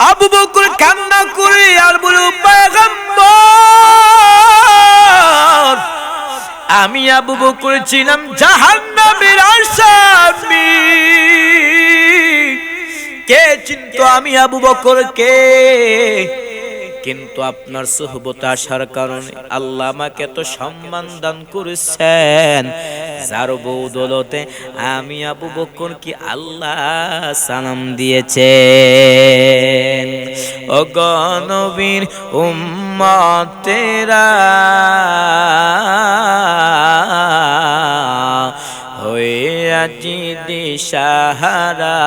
আবু বকর কান্না করে আর বলে আমি আবু বকর ছিলাম জাহান্নামের আসামি। কে চিন্ত আমি আবু বকর কে কিন্তু আপনার সোহবত আসার কারণে আল্লাহ আমাকে এত সম্মান দান করেছেন। যার বৌদলতে আমি আবু বকর কি আল্লাহ সালাম দিয়েছেন। ও গণবীর উম্মতেরা, হয়ে আজি দিশাহারা।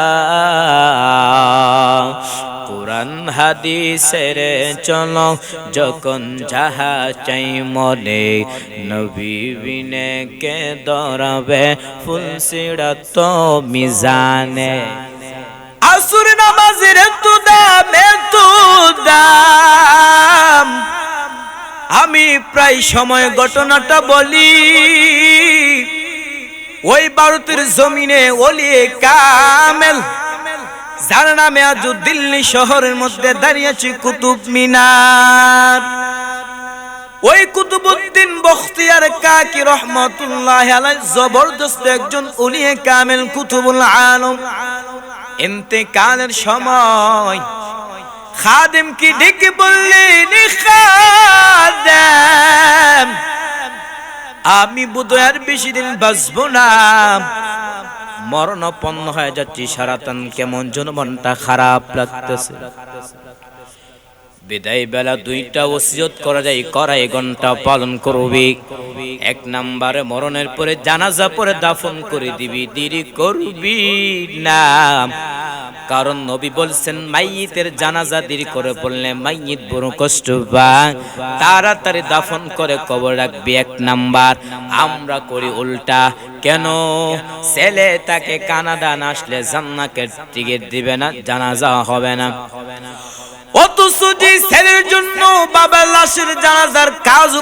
কোরআন হাদিসের চলো, যখন যাহা চাই মনে, নবী কে দরাবে ফুল সিরাত মিজানে। আসুর নামাজের তু দাম তু দাম। আমি প্রায় সময় ঘটনাটা বলি, ওই ভারতের জমিনে ওলিয়ে কামেল যার নামে আজ দিল্লি শহরের মধ্যে দাঁড়িয়েছি কুতুব মিনার। ওই কুতুবুদ্দিন বখতিয়ার কাকি রহমতুল্লাহ আলাই জবরদস্ত একজন উলিয়ে কামেল কুতুবুল আলম। ইন্তেকালের সময় খাদেম কি ডেকে বললেন খাদেম, আমি বোধহয় আর বেশি দিন বাঁচবো না। মরণপন্ন হয়ে যাচ্ছি সারাতন কেমন জনমনটা মনটা খারাপ লাগতেছে। বিদায় বেলা দুইটা ওসিয়ত করা যায় করাই ঘণ্টা পালন করবি। এক নাম্বারে মরণের পরে জানাজা পরে দাফন করে দিবি, দেরি করবি না। কারণ নবী বলছেন মাইয়িতের জানাজা দেরি করে বললে মাইয়িত বড় কষ্ট পায় তাড়াতাড়ি দাফন করে কবর রাখবি এক নাম্বার। আমরা করি উল্টা। কেন? ছেলে তাকে কানাডা না আসলে জান্নাকে টিকিট দিবে না, জানাজা হবে না। ছেলের জন্য বাবার লাশের জানাজার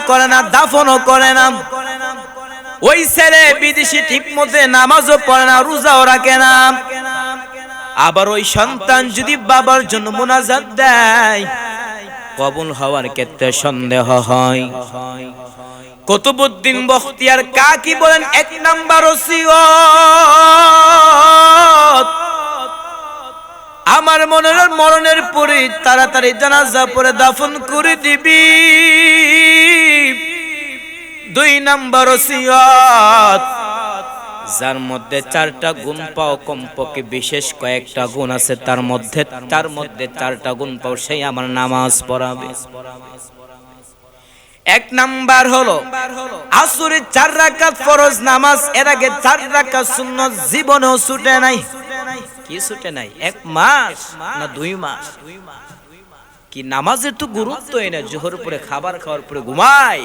করে না, দাফনও করে না, ওই ছেলে বিদেশি ঠিক মতে নামাজও পড়ে না, রোজাও রাখে না। আবার ওই সন্তান যদি বাবার জন্য মোনাজাত দেয়, কবুল হওয়ার ক্ষেত্রে সন্দেহ হয়। কতবুদ্দিন বখতিয়ার কাকি বলেন, এক নাম্বার ওসিয়ত। আমার মনের মরণের পরে তাড়াতাড়ি জানাজা পরে দাফন করে দিবি। দুই নাম্বার যার মধ্যে চারটা গুণ পাও কমপক্ষে বিশেষ কয়েকটা গুণ আছে, তার মধ্যে তার মধ্যে চারটা গুণ পাও, সেই আমার নামাজ পড়াবে। এক নাম্বার হলো আসুরে চার রাকাত ফরজ নামাজ, এর আগে চার রাকাত সুন্নত জীবনেও ছুটে নাই। কি ছুটে নাই? এক মাস না দুই মাস? কি নামাজের তো গুরুত্ব না, জোহর পরে খাবার খাওয়ার পরে ঘুমাই।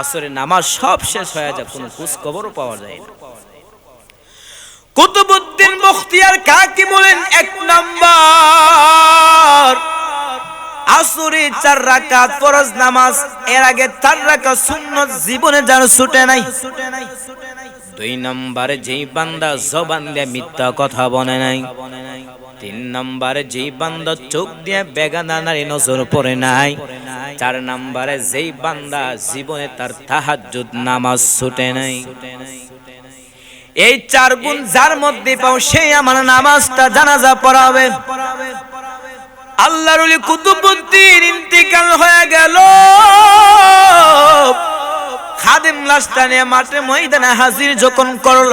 আসরে নামাজ সব শেষ হয়ে যায়, কোনো খোঁজ খবরও পাওয়া যায় না। কুতুবুদ্দিন বখতিয়ার কাকি বলেন, এক নাম্বার। আসরে চার রাকাত ফরজ নামাজ, এর আগে চার রাকাত সুন্নত জীবনে যার ছুটে নাই। দুই নম্বরে যেই বান্দা জবান দিয়ে মিথ্যা কথা বলে নাই। তিন নম্বরে যেই বান্দা চোখ দিয়ে বেগানা নারী নজর পড়ে নাই। চার নম্বরে যেই বান্দা জীবনে তার তাহাজ্জুদ নামাজ ছুটে নাই। এই চার গুণ যার মধ্যে পাও সেই আমার নামাজটা জানাজা পড়াবে। আল্লাহর কুতুবুদ্দিন ইন্তিকাল হয়ে গেল। খাদিম নিয়ে মাঠে ময়দানে হাজির যখন করল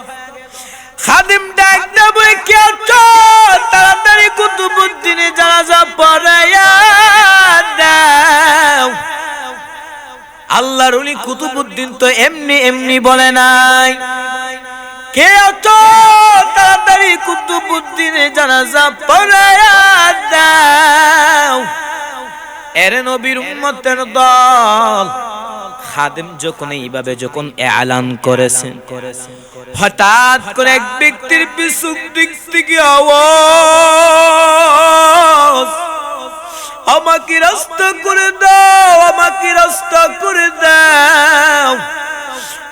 খাদিম ডাক দেবে কে আছো তাড়াতাড়ি কুতুবুদ্দিনে জানাজা পড়াইয়া দাও। আল্লাহর উনি কুতুবুদ্দিন তো এমনি এমনি বলে নাই। কে আছো তাড়াতাড়ি কুতুবুদ্দিনে জানাজা পড়াইয়া দাও। এর নবীর উম্মতের দল। খাদেম যখন এইভাবে যখন এলান করেছেন, হঠাৎ করে এক ব্যক্তির পিছুক দিক থেকে আওয়াজ, আমাকে রাস্তা করে দাও, আমাকে রাস্তা করে দাও।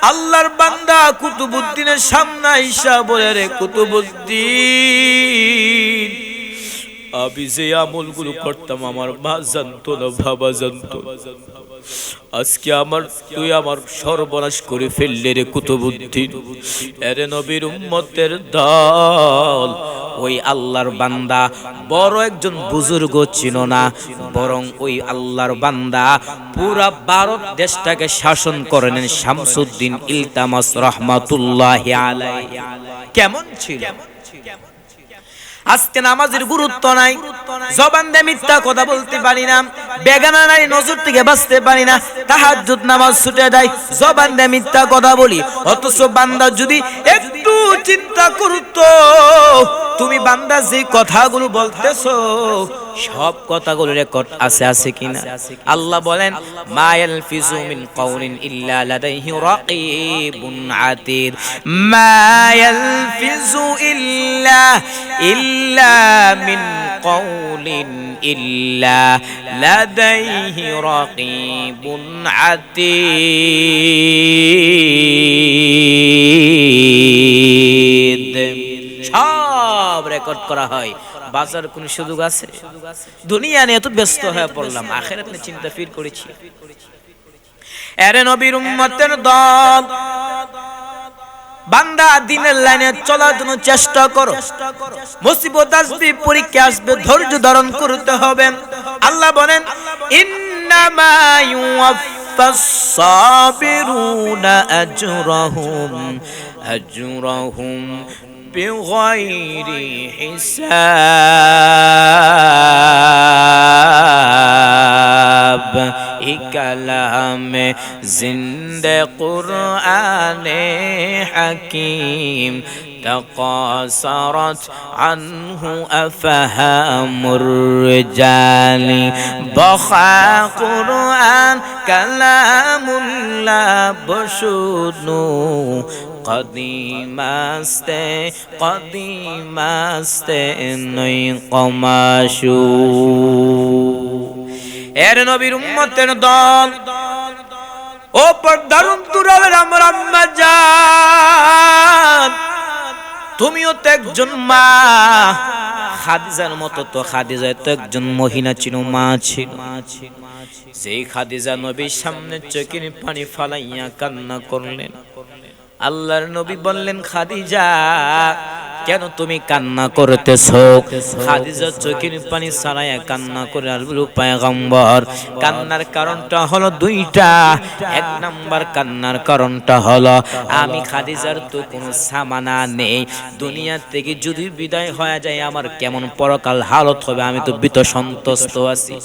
আল্লাহর বান্দা কুতুবুদ্দিনের সামনে ঈশা বলে, রে কুতুবুদ্দিন আমি যে আমলগুলো করতাম আমার মা জানতো না, বাবা জানতো আজকে আমার, তুই আমার সর্বনাশ করে ফেললে রে কুতুবুদ্দিন। এরে নবীর উম্মতের দল, ওই আল্লাহর বান্দা বড় একজন বুজুর্গ ছিল না, বরং ওই আল্লাহর বান্দা পুরা ভারত দেশটাকে শাসন করেন শামসুদ্দিন ইলতামাস রহমাতুল্লাহ আলাই কেমন ছিল? আজকে নামাজের গুরুত্ব নাই। জবান দিয়ে মিথ্যা কথা বলতে পারি না। বেগানা নাই, নজর থেকে বাঁচতে পারি না। তাহার নামাজ ছুটে দেয়। জবান দিয়ে মিথ্যা কথা বলি। অথচ বান্দা যদি চিন্তা করতো। তুমি বান্দা, যে কথাগুলো বলতেছো, সব কথাগুলো রেকর্ড আছে আছে কিনা? আল্লাহ বলেন, মা ইয়ালফিজু মিন কাউলিন ইল্লা লাদাইহি রাকীবুন আতীর। মা ইয়ালফিজু ইল্লা ইল্লা মিন কাউলিন ইল্লা লাদাইহি রাকীবুন আতীদ সব রেকর্ড করা হয়। বাজার কোন সুযোগ আছে? দুনিয়া নিয়ে এত ব্যস্ত হয়ে পড়লাম। আখেরাত নিয়ে চিন্তা ফির করেছি। এরে নবীর উম্মতের দল বান্দা দিনের লাইনে চলার জন্য চেষ্টা করো মুসিবত আসবে পরীক্ষা আসবে ধৈর্য ধারণ করতে হবে আল্লাহ বলেন ইন্নামা ইউওয়াফাস সাবিরুনা আজরাহুম আজরাহুম بغير حساب كلام زند قرآن حكيم تقاصرت عنه أفهام الرجال بخى قرآن كلام الله بشنو قديماست قديماست نئی قماشو এর নবীর উম্মতের দল ও পর্দার অন্তরালের আমার আম্মা জান তুমিও তো একজন মা। খাদিজার মতো তো খাদিজা তো একজন মহিলা ছিল, মা ছিল। যেই খাদিজা নবীর সামনে চোখের পানি ফালাইয়া কান্না করলেন, আল্লাহর নবী বললেন, খাদিজা কেন তুমি কান্না করতেছ? খাদিজা চোখের পানি ছাড়াইয়া কান্না করে আলবুল পায়গম্বর। কান্নার কারণটা হলো দুইটা। এক নাম্বার কান্নার কারণটা হলো, আমি খাদিজার তো কোনো সামানা নেই। দুনিয়া থেকে যদি বিদায় হয়ে যায়, আমার কেমন পরকাল হালত হবে? আমি তো বিত সন্তুষ্ট আছি।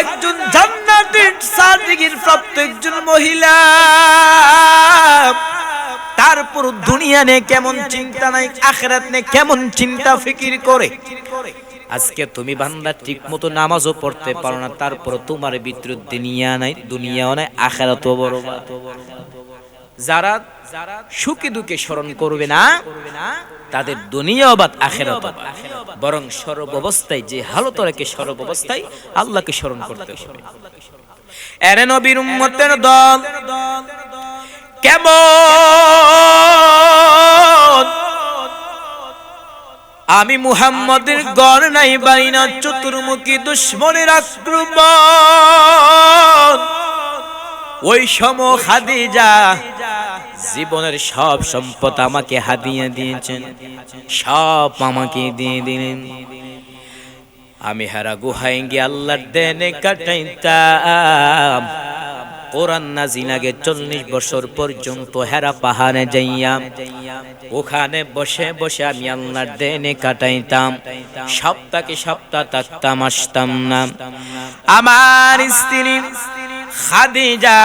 একজন প্রাপ্ত একজন মহিলা তারপর দুনিয়া নিয়ে কেমন চিন্তা নাই, আখেরাত নিয়ে কেমন চিন্তা ফিকির করে। আজকে তুমি বান্দা ঠিক মতো নামাজও পড়তে পারো না তারপর তোমার ভিতরে দুনিয়া নাই, দুনিয়াও নাই, আখেরাতও বড়। যারা সুখে দুঃখে স্মরণ করবে না তাদের দুনিয়া বাদ আখেরাত বরং সর্বাবস্থায় যে হালত রেখে সর্বাবস্থায় আল্লাহকে স্মরণ করতে হবে। এরে নবীর উম্মতের দল কেমন? আমি মুহাম্মদের গড় নাই বাড়ি না চতুর্মুখী দুশ্মনের আক্রমণ। ওই সম খাদিজা, জীবনের সব সম্পদ আমাকে হাদিয়ে দিয়েছেন, সব আমাকে দিয়ে দিলেন। আমি হারা গুহায় গিয়ে আল্লাহর দেনে কাটাইতাম। কোরআন নাজিল আগে চল্লিশ বছর পর্যন্ত হেরা পাহাড়ে যাইয়াম। ওখানে বসে বসে আমি আল্লাহর দেনে কাটাইতাম। সপ্তাহে সপ্তাহ থাকতাম আসতাম না। আমার স্ত্রী খাদিজা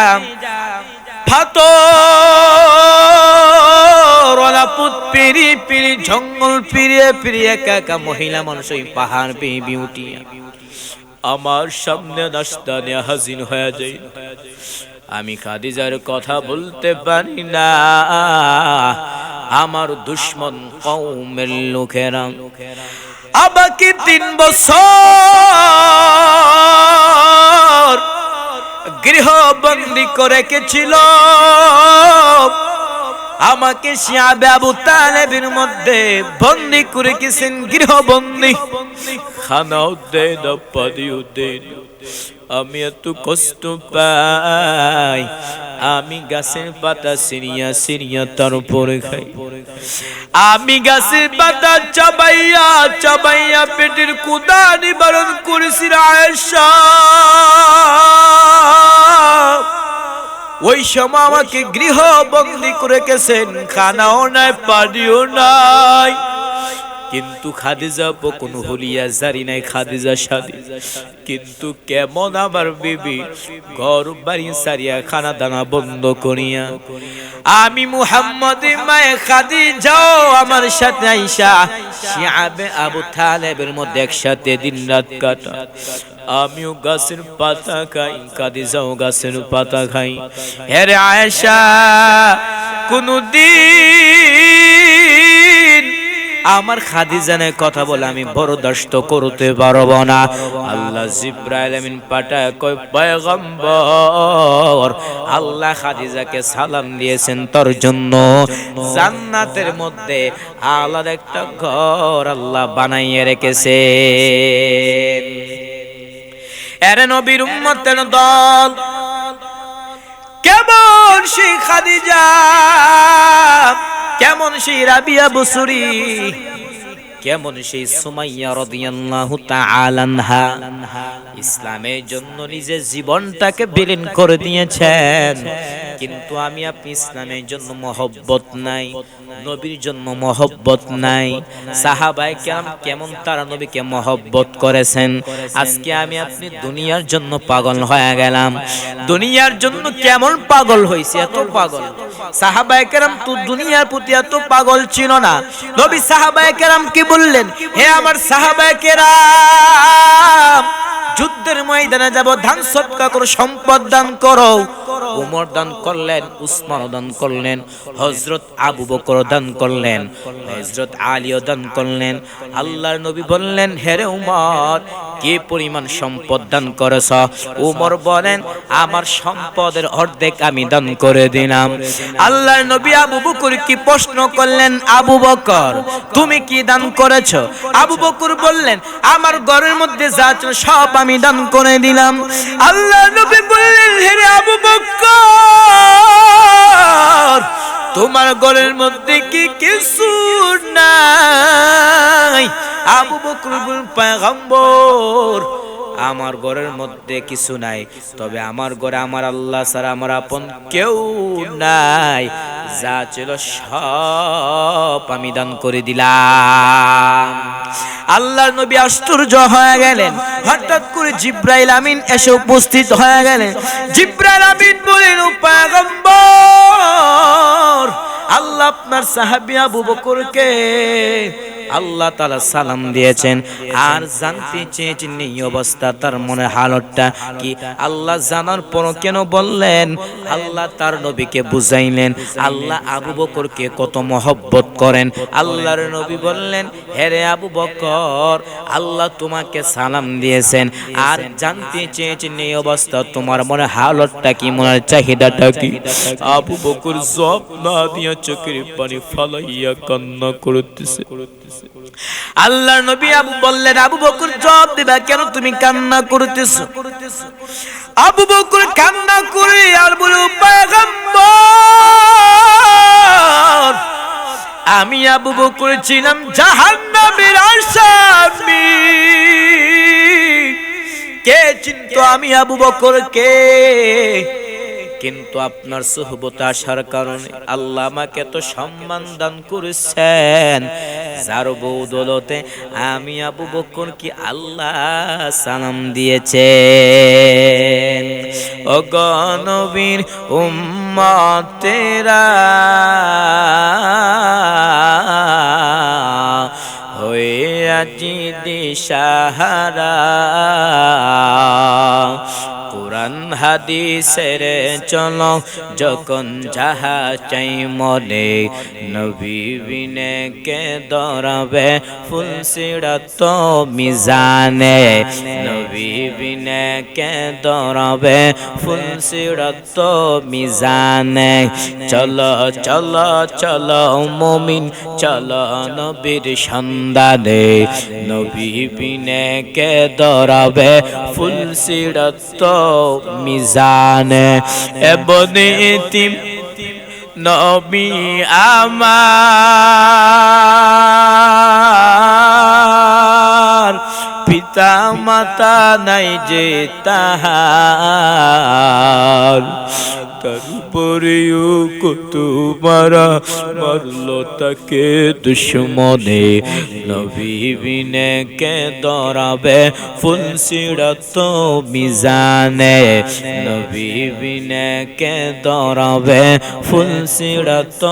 ফাতর আপদ পেরিয়ে পেরিয়ে জঙ্গল পেরিয়ে একা একা মহিলা মানুষ ওই পাহাড় পেয়ে বিউটি আমার সামনে নাস্তা নিয়ে হাজির হয়ে যায় আমি খাদিজার কথা বলতে পারি না। আমার দুশ্মন কৌমের লোকেরা আমাকে তিন বছর গৃহবন্দী করে রেখেছিল। আমাকে শিয়াবে আবু তালেবের মধ্যে বন্দি করে গেছেন, গৃহবন্দী। খানাও দেন পাদিও দেন আমি এত কষ্ট পাই। আমি গাছের পাতা সিরিয়া সিরিয়া তার উপরে খাই। আমি গাছের পাতা চাবাইয়া চাবাইয়া পেটের কুদা নিবারণ করেছি আয়েশা ওই সময় আমাকে গৃহবন্দী করে গেছেন খানাও নাই পানিও নাই। কিন্তু খাদিজা কোন হলিয়া জারি নাই খাদিজা শাদি কিন্তু কেমন আমার বিবি ঘর বাড়ি সারিয়া খানা দানা বন্ধ করিয়া। আমি মুহাম্মদ মায়ে খাদিজাও আমার সাথে আইসা শিয়াবে আবু তালেবের মধ্যে একসাথে দিন রাত কাটা। আমিও গাছের পাতা খাই, খাদিজাও গাছের পাতা খাই। হ্যাঁ আয়েশা, কোনদিন আমার খাদিজানের কথা বলে আমি বরদাস্ত করতে পারব না। আল্লাহ জিব্রাইল আমিন পাঠায় কয়, পয়গম্বর, আল্লাহ খাদিজাকে সালাম দিয়েছেন তোর জন্য। জান্নাতের মধ্যে আলাদা একটা ঘর আল্লাহ বানাইয়ে রেখেছে এরে নবীর উম্মতের দল, কেমন সেই খাদিজা? কেমন সেই রাবিয়া বসুরি? কেমন সেই সুমাইয়া রাদিয়াল্লাহু তাআলা আনহা? ইসলামের জন্য নিজের জীবনটাকে বিলীন করে দিয়েছেন। কিন্তু আমি আপনি ইসলামের জন্য মহব্বত নাই, নবীর জন্য মহব্বত নাই। সাহাবায়ে কেরাম কেমন তারা নবীকে মহব্বত করেছেন? আজকে আমি আপনি দুনিয়ার জন্য পাগল হয়ে গেলাম। দুনিয়ার জন্য কেমন পাগল হইছে, এত পাগল। সাহাবায়ে কেরাম তো দুনিয়ার প্রতি এত পাগল ছিল না। নবী সাহাবায়ে কেরাম কি বললেন হে আমার সাহাবায় কেরা ময়দানে যাব, ধান সৎকা করো, সম্পদ দান করো। উমর দান করলেন, উসমান দান করলেন হজরত আবু বকর দান করলেন হজরত আলীও দান করলেন। আল্লাহর নবী বললেন হেরে উমর, কি পরিমাণ সম্পদ দান করেছ? উমর বলেন, আমার সম্পদের অর্ধেক আমি দান করে দিলাম। আল্লাহর নবী আবু বকর কি প্রশ্ন করলেন, আবু বকর, তুমি কি দান করেছ? আবু বকর বললেন, আমার ঘরের মধ্যে যা সব আমি দান করে দিলাম। আল্লাহ নবী বললেন, হেরে আবু বকর তোমার ঘরের মধ্যে কি কিছু নাই? আবু বকর পয়গম্বর, আমার ঘরের মধ্যে কিছু নাই। তবে আমার ঘরে আমার আল্লাহ ছাড়া আমার আপন কেউ নাই। যা ছিল সব আমি দান করে দিলাম। আল্লাহর নবী আশ্চর্য হয়ে গেলেন। হঠাৎ করে জিব্রাইল আমিন এসে উপস্থিত হয়ে গেলেন। জিব্রাইল আমিন বলেন, "ও আল্লাহ আপনার সাহাবি আবু বকরকে আল্লাহ তালা সালাম দিয়েছেন। আর জানতে চেয়েছেন এই অবস্থা, তার মনে হালতটা কি? আল্লাহ জানার পর কেন বললেন? আল্লাহ তার নবীকে বুঝাইলেন। আল্লাহ আবু বকরকে কত মহব্বত করেন। আল্লাহর নবী বললেন হেরে আবু বকর, আল্লাহ তোমাকে সালাম দিয়েছেন। আর জানতে চেয়েছেন এই অবস্থা, তোমার মনে হালতটা কি? মনের চাহিদাটা কি? আবু বকর জব না দিয়া চোখের পানি ফালাইয়া কান্না করতেছে। আল্লাহর নবী আবু বললেন, আবু বকর, জবাব দিবা, কেন তুমি কান্না করতেছো? আবু বকর কান্না করে আর বলে, পয়গম্বর, আমি আবু বকর ছিলাম জাহান্নামের আসামি। কে চিন্ত আমি আবু বকর কে কিন্তু আপনার সুহবতে আসার কারণে আল্লাহ আমাকে তো সম্মান দান করেছেন। যার বৌদলতে আমি আবু বকর কি আল্লাহ সালাম দিয়েছে ও গণবীর উম্মতেরা, হয়ে আজি দিশাহারা। কোরআন হাদিসের চলো যখন যাহা চাই মনে নবী বিনে কে দরাবে ফুল সিড়ত মিজানে। নবী বিনে কে দরাবে ফুল সিড়ত মিজানে। চলো চলো চলো মমিন, চলো নবীর সন্ধানে। নবী বিনে কে দরাবে ফুল সিড়ত মিজানে। এবনে ইতিম নবী আমার। পিতা মাতা নাই যে তাহার। তারপরেও কত মারা, মারল তাকে দুশ্মনে। নবী কে দরাবে, ফুল সিড়ত মিজানে। নবী বিনে কে দরাবে, ফুল সিড়ত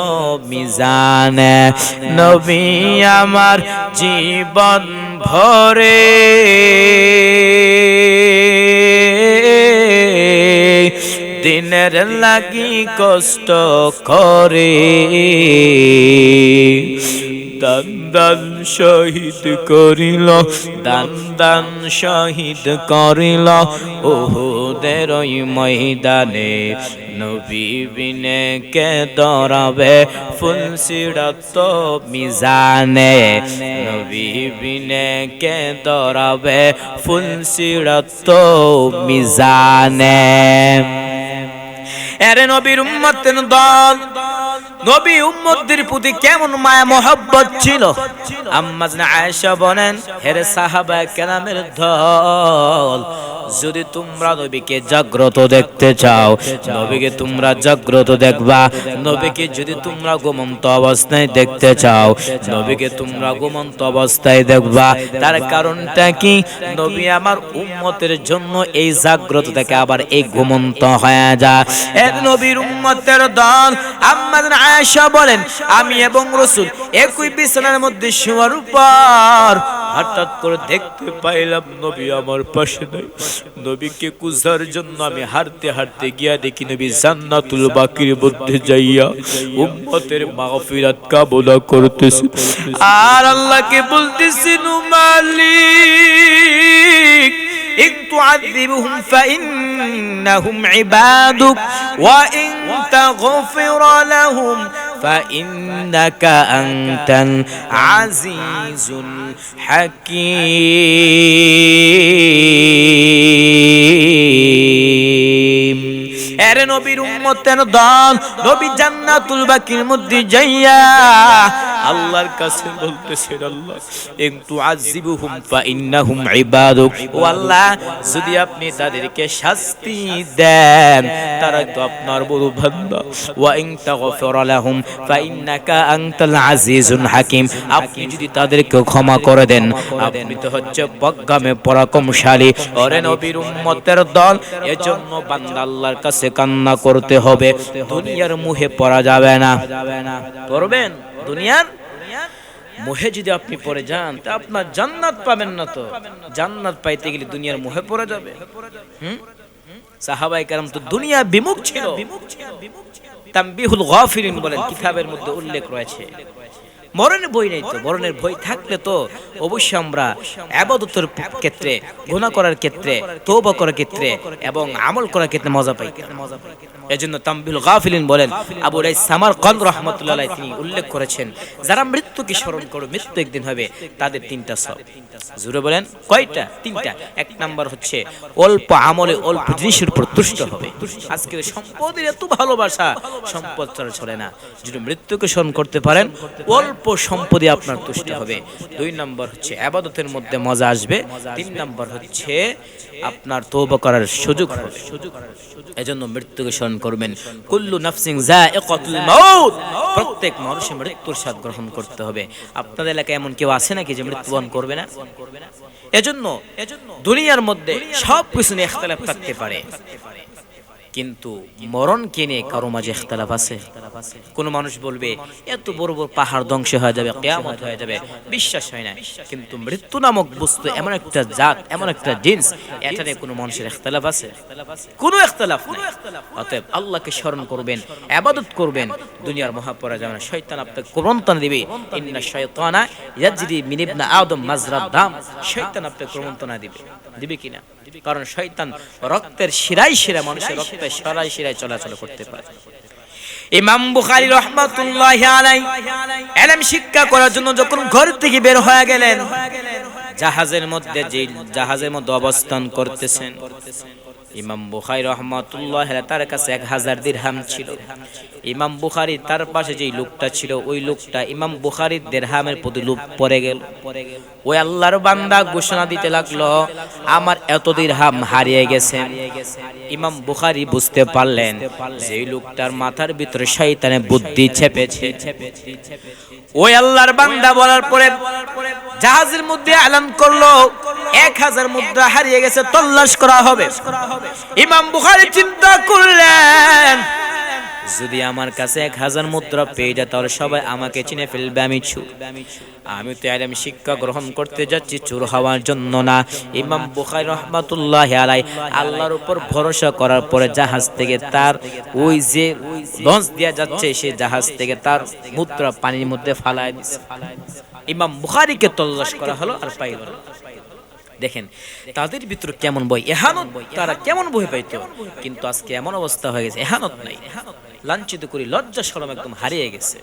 মিজানে। নবী আমার জীবন ভরে। দিনের লাগি কষ্ট করে। দান দান শহীদ করিল, দান দান শহীদ করিল। ওহুদের ওই ময়দানে নবী বিনে কে দরাবে, ফুল সিড়ত মিজানে। নবী বিনে কে দরাবে, ফুল সিড়ত মিজানে। এরে নবীর উম্মতের দল। নবী উম্মতদের প্রতি কেমন মায়া, মোহব্বত ছিল? আম্মাজনা আয়েশা বলেন সাহাবা যদি তোমরা নবীকে জাগ্রত দেখতে চাও, নবীকে তোমরা জাগ্রত দেখবা। নবীকে যদি তোমরা ঘুমন্ত অবস্থায় দেখতে চাও, নবীকে তোমরা ঘুমন্ত অবস্থায় দেখবা। তার কারণটা কি? নবী আমার উম্মতের জন্য এই জাগ্রত থেকে আবার এই ঘুমন্ত হয়ে এক নবীর উম্মতের দল, আম্মা আয়সা বলেন, আমি এবং রসুল একই বিছানার মধ্যে শোয়ার উপর। হঠাৎ করে দেখতে পাইলাম নবী আমার পাশে নাই। নবীকে কুজার জন্য আমি হারতে হারতে গিয়া দেখি নবী জান্নাতুল বাকির মধ্যে যাইয়া উম্মতের মাগফিরাত কামনা করতেছে। আর আল্লাহকে বলতেছেন মালিক, ইন তুআযিবুহুম ফাইন্নাহুম ইবাদুক, ওয়া ইন تغفر لهم فإنك أنت العزيز الحكيم এর নবীর উম্মতের দল নবী জান্নাতুল বাকির মধ্যে যাইয়া আল্লাহর কাছে বলতেছেন আল্লাহ ইনতু আজিবুহুম ফা ইন্নাহুম ইবাদুক। ও আল্লাহ, যদি আপনি তাদেরকে শাস্তি দেন, তারা তো আপনার বড় বান্দা। ওয়া ইন তাগফির লাহুম ফা ইন্নাকা আনতাল আজিজুল হাকিম। আপনি যদি তাদেরকে ক্ষমা করে দেন, আপনি তো হচ্ছে প্রজ্ঞামে পরাক্রমশালী। ওরে নবীর উম্মতের দল, এজন্য বান্দা আল্লাহর কাছে কান্না করতে হবে। দুনিয়ার মুহে পড়া যাবে না। পড়বেন? দুনিয়ার মোহে যদি আপনি পরে যান, তা আপনার জান্নাত পাবেন না তো। জান্নাত পাইতে গেলে দুনিয়ার মোহে পড়ে যাবে। সাহাবাই কারণ তো দুনিয়া বিমুখ ছিল। তাম্বিহুল গাফিরিন বলেন, কিতাবের মধ্যে উল্লেখ রয়েছে। মরণের বই নেই তো মরণের বই থাকলে তো অবশ্যই আমরা আবাদতের ক্ষেত্রে গুণা করার ক্ষেত্রে তওবা করার ক্ষেত্রে এবং আমল করার ক্ষেত্রে মজা পাই। এজন্য তাম্বিল গাফিলিন বলেন আবু রাই সামার কন্দ রহমতুল্লাহ তিনি উল্লেখ করেছেন যারা মৃত্যুকে স্মরণ করবে মৃত্যু একদিন হবে তাদের তিনটা সব। জুড়ে বলেন কয়টা? তিনটা। এক নাম্বার হচ্ছে অল্প আমলে অল্প জিনিসের উপর তুষ্ট হবে। আজকে সম্পদের এত ভালোবাসা সম্পদ চলে না। যদি মৃত্যুকে স্মরণ করতে পারেন অল্প সম্পদে আপনার তুষ্ট হবে। দুই নম্বর হচ্ছে আবাদতের মধ্যে মজা আসবে। তিন নম্বর হচ্ছে আপনার তৌবা করার সুযোগ হবে। এজন্য মৃত্যুকে স্মরণ করবেন। কুল্লু নাফসিং প্রত্যেক মানুষের মৃত্যুর স্বাদ গ্রহণ করতে হবে। আপনাদের এলাকায় এমন কেউ আছে নাকি যে মৃত্যুবরণ করবে না? এজন্য এজন্য দুনিয়ার মধ্যে সব কিছু নিয়ে থাকতে পারে। কিন্তু মরণকে নিয়ে কারও মাঝে ইখতালাফ আছে? কোন মানুষ বলবে, এত বড় বড় পাহাড় ধ্বংস হয়ে যাবে, কেয়ামত হয়ে যাবে। বিশ্বাস হয় না। কিন্তু মৃত্যু নামক বস্তু এমন একটা জাত, এমন একটা জিন্স এটা নিয়ে কোনো মানুষের ইখতালাফ আছে? কোনো ইখতালাফ নাই। অতএব আল্লাহকে স্মরণ করবেন, আবাদত করবেন। দুনিয়ার মহাপরা যেমন শয়তান আপনাকে কুমন্ত্রণা দিবে। ইন্না শয়তানা ইয়াজরি মিন ইবনা আদম মাজরাদ দাম। শয়তান আপনাকে কুমন্ত্রণা দিবে। দিবে কিনা? কারণ শয়তান রক্তের শিরায় শিরা মানুষের সরাই সিরায় চলাচল করতে পারে। ইমাম বুখারি রহমাতুল্লাহ আলাই শিক্ষা করার জন্য যখন ঘর থেকে বের হয়ে গেলেন জাহাজের মধ্যে যে জাহাজের মধ্যে অবস্থান করতেছেন। ইমাম বুখারী রহমাতুল্লাহ তার কাছে এক হাজার দিরহাম ছিল। ইমাম বুখারী তার পাশে যেই লোকটা ছিল, ওই লোকটা ইমাম বুখারীর দিরহামের প্রতি লোভ পড়ে গেল। ওই আল্লাহর বান্দা ঘোষণা দিতে লাগল, আমার এত দিরহাম হারিয়ে গেছে। ইমাম বুখারী বুঝতে পারলেন যে লোকটার মাথার ভিতরে শয়তানে বুদ্ধি চেপেছে। ওই আল্লাহর বান্দা বলার পরে জাহাজের মধ্যে আলান করল, এক হাজার মুদ্রা হারিয়ে গেছে, তল্লাশ করা হবে। ইমাম বুখারি চিন্তা করলেন যদি আমার কাছে এক হাজার মুদ্রা পেয়ে যায়, তাহলে সবাই আমাকে চিনে ফেলবে, আমি চুর। আমি তো এলাম শিক্ষা গ্রহণ করতে যাচ্ছি, চুর হওয়ার জন্য না। ইমাম বুখারী রহমাতুল্লাহ আলাই আল্লাহর উপর ভরসা করার পরে জাহাজ থেকে তার ওই যে লঞ্চ দেওয়া যাচ্ছে সেই জাহাজ থেকে তার মুদ্রা পানির মধ্যে ফালায় দিছে। ইমাম বুখারীকে তল্লাশ করা হলো আর পাইল দেখেন, তাদের ভিতর কেমন বই? এহানত বই তারা কেমন বই পাইতো? কিন্তু আজকে এমন অবস্থা হয়ে গেছে, এহানত নাই। লাঞ্ছিত করি, লজ্জা সরম একদম হারিয়ে গেছে।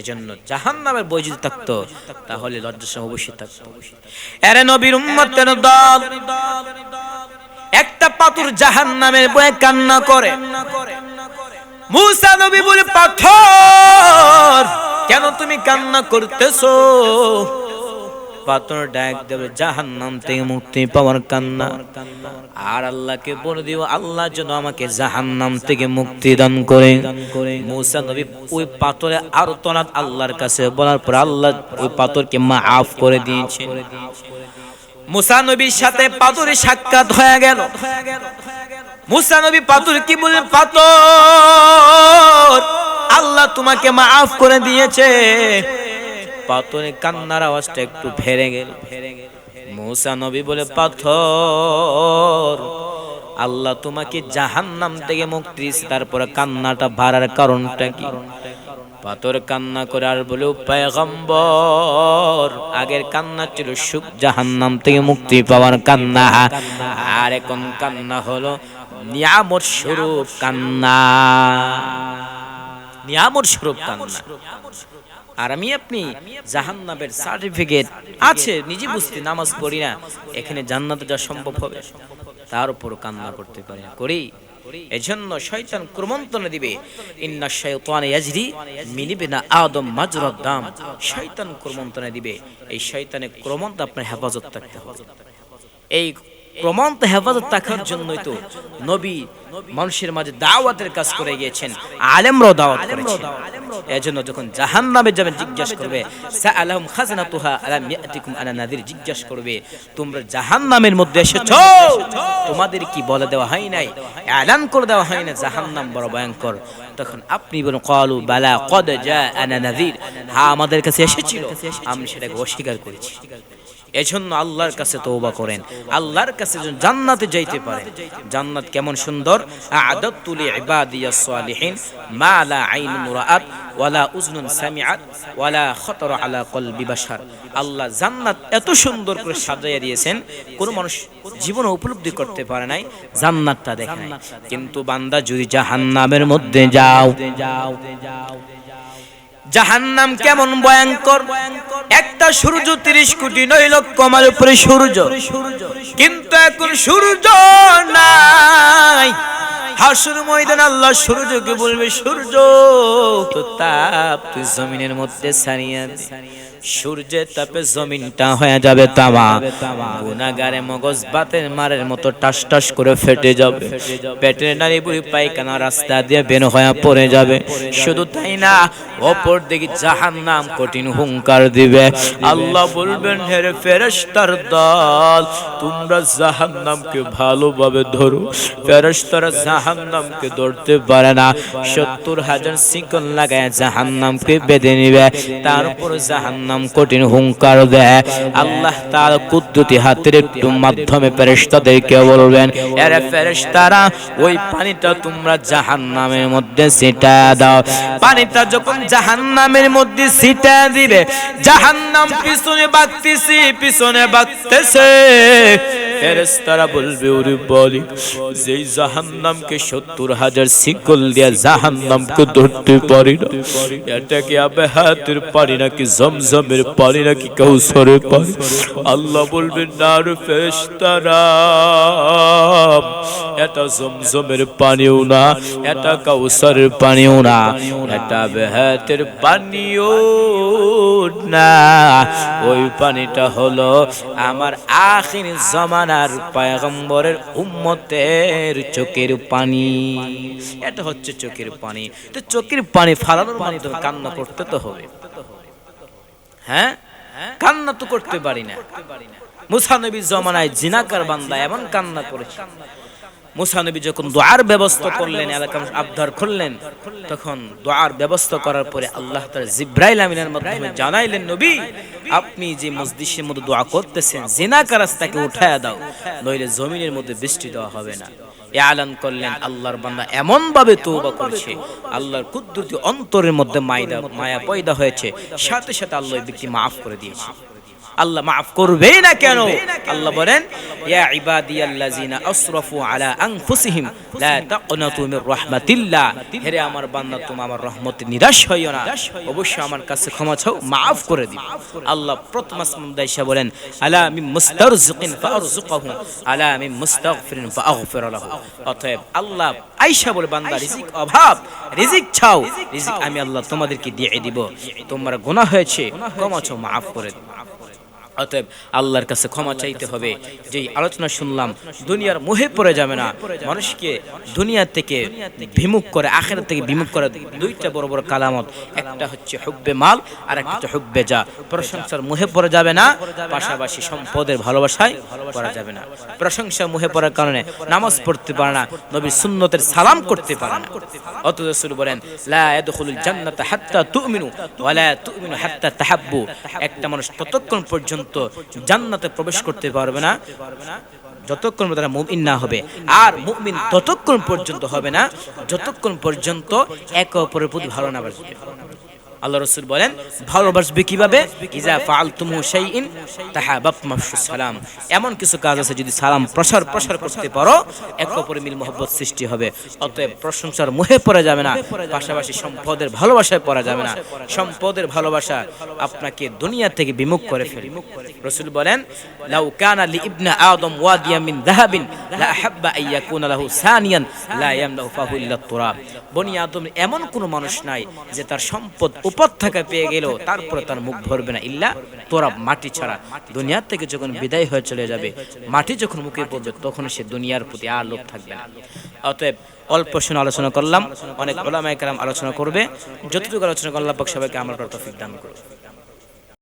এজন্য জাহান নামের বই যদি থাকতো, তাহলে লজ্জা শরম অবশ্যই থাকতো। এরে নবীর উম্মতের দল। একটা পাথর জাহান নামের বয়ে কান্না করে। মুসা নবী বলে, পাথর, কেন তুমি কান্না করতেছো? পাথর ডাক দেবে, জাহান্নাম থেকে মুক্তি পাওয়ার কান্না। আর আল্লাহকে বলে দিও, আল্লাহ যেন আমাকে জাহান্নাম থেকে মুক্তি দান করে। মুসা নবী ওই পাথরে আরও তনাত আল্লাহর কাছে বলার পর আল্লাহ ওই পাথরকে আফ করে দিয়েছেন। মুসা নবীর সাথে পাথরের সাক্ষাৎ হয়ে গেল। মুসা নবী পাথর কি বলে পাথর, আল্লাহ তোমাকে মাফ করে দিয়েছে। পাথরে কান্নার আওয়াজটা একটু ফেরে গেল। মুসা নবী বলে, পাথর, আল্লাহ তোমাকে জাহান্নাম থেকে মুক্তি তারপরে কান্নাটা বাড়ার কারণটা কি? পাথর কান্না করে আর বলে, পায়গম্বর, আগের কান্না ছিল সুখ, জাহান্নাম থেকে মুক্তি পাওয়ার কান্না। আর এখন কান্না হলো নিয়ামত স্বরূপ কান্না। নিয়ামত স্বরূপ কান্না। আর আমি আপনি জাহান্নামের সার্টিফিকেট আছে নিজে বুঝতে নামাজ পড়ি না। এখানে জান্নাতে যা সম্ভব হবে। তার উপর কান্না করতে পারি। না করি। এজন্য শয়তান ক্রমন্তনে দিবে ইন্না শাইতান ইয়াজরি মিনিবিনা আদম মাজরাদ দাম। শয়তান ক্রমন্তনে দিবে। এই শয়তানের ক্রমন্ত আপনার হেফাজত থাকতে হবে। এই ক্রমান্ত হেফাজত থাকার জন্যই তো নবী মানুষের মাঝে দাওয়াতের কাজ করে গিয়েছেন, আলেমরাও দাওয়াত করেছেন। এজন্য যখন জাহান নামে যাবেন, জিজ্ঞাসা করবে, সাআলাহুম খাজানাতুহা আলাম ইয়াতিকুম আনা নাদির? জিজ্ঞাসা করবে, তোমরা জাহান নামের মধ্যে এসেছ? তোমাদের কি বলে দেওয়া হয় নাই? এলান করে দেওয়া হয় না? জাহান নাম বড় ভয়ঙ্কর। তখন আপনি বলুন কালু বালা কদ জাআনা নাদির। হ্যাঁ আমাদের কাছে এসেছিল। আমি সেটাকে অস্বীকার করেছি। এজন্য আল্লাহর কাছে তওবা করেন। আল্লাহর কাছে জান্নাতে যাইতে পারেন জান্নাত কেমন সুন্দর? আ'দাতু লিইবাদিয়াস সালিহিন মা লা আইনুন রাআত ওয়ালা উজনুন সামিআত ওয়ালা খাতারা আলা কলবি বাশার। আল্লাহ জান্নাত এত সুন্দর করে সাজাইয়া দিয়েছেন, কোন মানুষ জীবনে উপলব্ধি করতে পারে নাই, জান্নাতটা দেখে নাই। কিন্তু বান্দা, যদি জাহান্নামের মধ্যে যাও জাহান্নাম কেমন ভয়ঙ্কর? একটা সূর্য তিরিশ কোটি নয় লক্ষ আমার উপরে সূর্য। কিন্তু এখন সূর্য নাই। হাসুর ময়দান আল্লাহ সূর্যকে বলবে, সূর্য তো তাপ তুই জমিনের মধ্যে সারিয়া। সূর্যের তাপে জমিনটা হয়ে যাবে তামা। গুনাগারে মগজ বাতের মারের মতো টাস টাস করে ফেটে যাবে। পেটের নারী বুড়ি পায়খানা রাস্তা দিয়ে বের হয়ে পড়ে যাবে। শুধু তাই না, অপর দিকে জাহান নাম কঠিন হুঙ্কার দিবে। আল্লাহ বলবেন হেরে ফেরেশতার দল, তোমরা জাহান্নামকে ভালোভাবে ধরো। ফেরেশতারা জাহান্নামকে ধরতে পারে না। সত্তর হাজার শিকল লাগায় জাহান্নামকে বেঁধে নিবে। তারপর জাহান্নাম কঠিন হুঙ্কার দেয়। আল্লাহ তার কুদ্দুতি হাতের একটু মাধ্যমে ফেরেশতাদেরকে বলবেন, এর ফেরেশতারা, ওই পানিটা তোমরা জাহান্নামের মধ্যে ছিটা দাও। পানিটা যখন জাহান্নামের মধ্যে ছিটা দিবে, জাহান্নাম পিছনে বাগতেছে পিছনে বাগতেছে ফেরেশতারা বলবে, ওরে বলি, যেই জাহান্নামকে সত্তর হাজার শিকল দিয়া জাহান্নামকে ধরতে পারি না, এটা কি আবে হাতের পানি নাকি জমজমের পানি নাকি কাউসরের পানি? আল্লাহ বলবেন, না রে ফেরেশতারা, এটা জমজমের পানিও না, এটা কাউসারের পানিও না, এটা বেহাতের পানিও না। ওই পানিটা হলো আমার আখির জমানার পায়গম্বরের উম্মতের চোখের পানি। এটা হচ্ছে চোখের পানি। তো চোখের পানি ফালানোর পানি তো কান্না করতে তো হবে। হ্যাঁ? কান্না তো করতে পারি না। মুসানবী জমানায় জিনাকার বান্দা এমন কান্না করেছে। মুসানবী যখন দোয়ার ব্যবস্থা করলেন এলাকা আবদার করলেন তখন দোয়ার ব্যবস্থা করার পরে আল্লাহ তাআলা জিব্রাইল আমিনের মাধ্যমে জানাইলেন নবী আপনি যে মসজিদের মধ্যে দোয়া করতেছেন জিনাকার রাস্তাকে উঠায়া দাও নইলে জমিনের মধ্যে বৃষ্টি দেওয়া হবে না। এলান করলেন আল্লাহর বান্দা এমন ভাবে তৌবা করেছে। আল্লাহর কুদরতি অন্তরের মধ্যে মায়া পয়দা হয়েছে। সাথে সাথে আল্লাহ ব্যক্তি মাফ করে দিয়েছে। আল্লাহ মাফ করবেই না কেন? আল্লাহ বলেন ইয়া ইবাদিয়াল্লাযিনা আসরাফু আলা আনফুসিহিম লা তাকনাতু মির রাহমাতিল্লাহ। হেরে আমার বান্দা তুমি আমার রহমতে নিরাশ হইও না। অবশ্যই আমার কাছে ক্ষমা চাও মাফ করে দিও। আল্লাহ প্রথম আসমান দাইশা বলেন আলা মিন মুস্তারজিকিন ফারজুকহু আলা মিন মুস্তাগফিরিন ফাগফির লাহু। অতএব আল্লাহ আয়েশা বলে বান্দা রিজিক অভাব রিজিক চাও রিজিক আমি আল্লাহ তোমাদেরকে দিয়ে দিব। তোমার গুনাহ হয়েছে ক্ষমা চাও মাফ করে দিও। অতএব আল্লাহর কাছে ক্ষমা চাইতে হবে। যেই আলোচনা শুনলাম দুনিয়ার মোহে পড়ে যাবে না। মানুষকে দুনিয়া থেকে বিমুখ করে আখের থেকে বিমুখ করে দুইটা বড় বড় কালামত। একটা হচ্ছে হুব্বে মাল আর একটা হচ্ছে হুব্বে যা। প্রশংসার মোহে পড়ে যাবে না পাশাপাশি সম্পদের ভালোবাসায় করা যাবে না। প্রশংসা মোহে পড়ার কারণে নামাজ পড়তে পারে না নবীর সুন্নতের সালাম করতে পারে না। অত রাসূল বলেন লা ইয়াদখুলুল জান্নাতা হাত্তা তুমিনু ওয়া লা তুমিনু হাত্তা তাহাব্বু। একটা মানুষ ততক্ষণ পর্যন্ত জান্নাতে প্রবেশ করতে পারবে না, যতক্ষণ তারা মুমিন না হবে। আর মুমিন ততক্ষণ পর্যন্ত হবে না, যতক্ষণ পর্যন্ত একে অপরের প্রতি ভালো না আল্লাহ রসুল বলেন, ভালোবাসবে কীভাবে? সালাম। এমন কিছু কাজ আছে, যদি সালাম প্রসার প্রসার করতে পারো, এক অপরের মিল মহব্বত সৃষ্টি হবে। অতএব প্রশংসার মুহে পড়া যাবে না, পাশাপাশি সম্পদের ভালোবাসায় পড়া যাবে না। সম্পদের ভালোবাসা আপনাকে দুনিয়া থেকে বিমুখ করে ফেলবে রসুল বলেন, লাউ কানা লি ইবনা আদম ওয়াদিয়া মিন যাহাবিন, লা আহাব্বা আন ইয়াকুনা লাহু সানিয়ান, লা ইয়ামলাহু ফাহু ইল্লা তুরাব। বনি আদম এমন কোনো মানুষ নাই যে তার সম্পদ উপত্যকা পেয়ে গেল তারপরে তার মুখ ভরবে না। ইল্লা তোরা মাটি ছাড়া। দুনিয়ার থেকে যখন বিদায় হয়ে চলে যাবে, মাটি যখন মুখে পড়বে, তখন সে দুনিয়ার প্রতি আর লোভ থাকবে না। অতএব অল্প শুনে আলোচনা করলাম। অনেক ওলামায়ে কেরাম আলোচনা করবে। যতটুকু আলোচনা করলাম সবাইকে আমার তৌফিক দান করুন